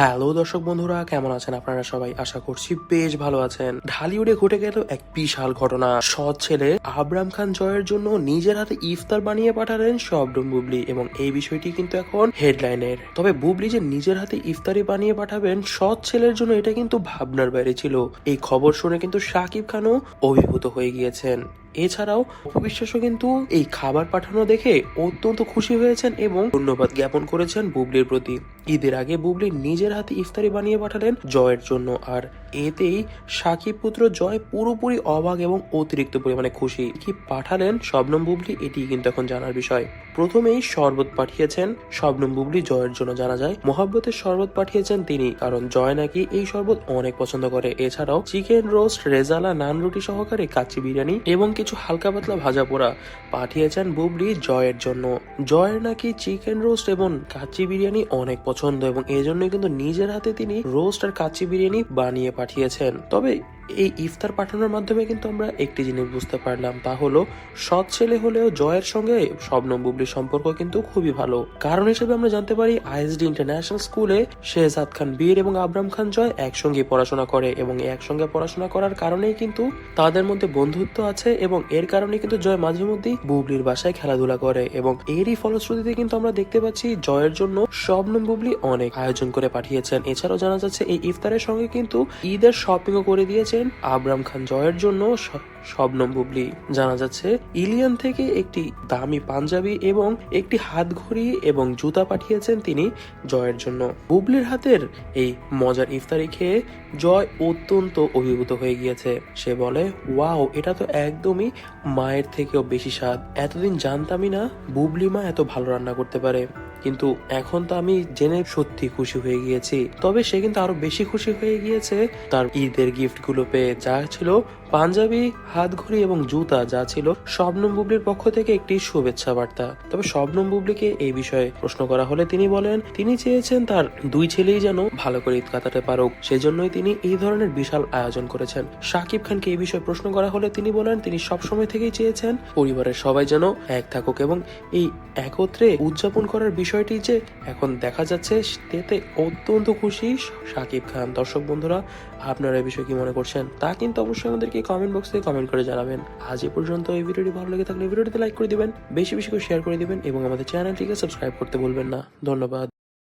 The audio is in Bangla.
হ্যালো দর্শক বন্ধুরা, কেমন আছেন আপনারা সবাই? আশা করছি বেশ ভালো আছেন। ঢালিউডে ঘটে গেল এক বিশাল ঘটনা। সৎ ছেলে আবরাম খান জয়ের জন্য নিজের হাতে ইফতার বানিয়ে পাঠালেন শবনম বুবলি এবং এই বিষয়টি কিন্তু এখন হেডলাইনের। তবে বুবলি যে নিজের হাতে ইফতারি বানিয়ে পাঠাবেন সৎ ছেলের জন্য এটা কিন্তু ভাবনার বাইরে ছিল। এই খবর শুনে কিন্তু শাকিব খানও অভিভূত হয়ে গিয়েছেন। এছাড়াও অপবিশ্বাসও কিন্তু এই খাবার পাঠানো দেখে অত্যন্ত খুশি হয়েছেন এবং ধন্যবাদ জ্ঞাপন করেছেন বুবলির প্রতি। ঈদের আগে বুবলি নিজের হাতে ইফতারি বানিয়ে পাঠালেন জয়ের জন্য আর এতেই সাকিব পুত্র জয় পুরোপুরি অবাক এবং অতিরিক্ত পরিমাণে খুশি। কি পাঠালেন শবনম বুবলি এটি কিন্তু এখন জানার বিষয়। প্রথমেই শরবত পাঠিয়েছেন শবনম বুবলি জয়ের জন্য জানা যায়। মোহাব্বতের শরবত পাঠিয়েছেন তিনি, কারণ জয় নাকি এই শরবত অনেক পছন্দ করে। এছাড়াও চিকেন রোস্ট, রেজালা, নান রুটি সহকারে কাচ্চি বিরিয়ানি এবং কিছু হালকা পাতলা ভাজা পোড়া পাঠিয়েছেন বুবলি জয়ের জন্য। জয়ের নাকি চিকেন রোস্ট এবং কাচ্চি বিরিয়ানি অনেক পছন্দ এবং এই কিন্তু নিজের হাতে তিনি রোস্ট আর কাচ্চি বিরিয়ানি বানিয়ে পাঠিয়েছেন। তবে এই ইফতার পাঠানোর মাধ্যমে কিন্তু আমরা একটি জিনিস বুঝতে পারলাম, তা হলো সৎ ছেলে হলেও জয়ের সঙ্গে শবনম বুবলির সম্পর্ক কিন্তু খুবই ভালো। কারণ হিসেবে আমরা জানতে পারি আইএসডি ইন্টারন্যাশনাল স্কুলে শেহজাদ খান বীর এবং আবরাম খান জয় একসঙ্গে পড়াশোনা করে এবং একসঙ্গে পড়াশোনা করার কারণেই কিন্তু তাদের মধ্যে বন্ধুত্ব আছে এবং এর কারণে কিন্তু জয় মাঝে মধ্যেই বুবলির বাসায় খেলাধুলা করে এবং এরই ফলশ্রুতিতে কিন্তু আমরা দেখতে পাচ্ছি জয়ের জন্য শবনম বুবলি অনেক আয়োজন করে পাঠিয়েছেন। এছাড়াও জানা যাচ্ছে এই ইফতারের সঙ্গে কিন্তু ঈদের শপিংও করে দিয়েছেন আবরাম খান জয়ের জন্য শবনম বুবলি। জানা যাচ্ছে, ইলিয়ান থেকে একটি দামি পাঞ্জাবি এবং একটি হাত ঘড়ি এবং জুতা পাঠিয়েছেন তিনি জয়ের জন্য। বুবলির হাতের এই মজার ইফতারি খেয়ে জয় অত্যন্ত অভিভূত হয়ে গিয়েছে। সে বলে, ওয়াও, এটা তো একদমই মায়ের থেকেও বেশি স্বাদ। এতদিন জানতামই না বুবলি মা এত ভালো রান্না করতে পারে। কিন্তু এখন তো আমি জেনে সত্যি খুশি হয়ে গিয়েছি। তবে সে কিন্তু আরও বেশি খুশি হয়ে গিয়েছে। তার ঈদের গিফটগুলো পেয়ে যা ছিল পাঞ্জাবি, হাত ঘড়ি এবং জুতা যা ছিল শবনম বুবলির পক্ষ থেকে একটি শুভেচ্ছা বার্তা। তবে শবনম বুবলিকে এই বিষয়ে প্রশ্ন করা হলে তিনি বলেন, তিনি চেয়েছেন তার দুই ছেলেই যেন ভালো করে ঈদ কাটাতে পারুক। সেজন্যই তিনি এই ধরনের বিশাল আয়োজন করেছেন। শাকিব খানকে এই বিষয়ে প্রশ্ন করা হলে তিনি বলেন, তিনি সবসময় থেকেই চেয়েছেন পরিবারের সবাই যেন এক থাকুক এবং এই একত্রে উদযাপন করার বিষয়টি যে এখন দেখা যাচ্ছে তেতে অত্যন্ত খুশি সাকিব খান। দর্শক বন্ধুরা, আপনারা এই বিষয়ে কি মনে করছেন? তা কিন্তু অবশ্যই আমাদেরকে কমেন্ট বক্সে কমেন্ট করে জানাবেন। আজ এ পর্যন্ত এই ভিডিওটি ভালো লেগে থাকলে ভিডিওটিতে লাইক করে দিবেন, বেশি বেশি করে শেয়ার করে দিবেন এবং আমাদের চ্যানেলটিকে সাবস্ক্রাইব করতে ভুলবেন না। ধন্যবাদ।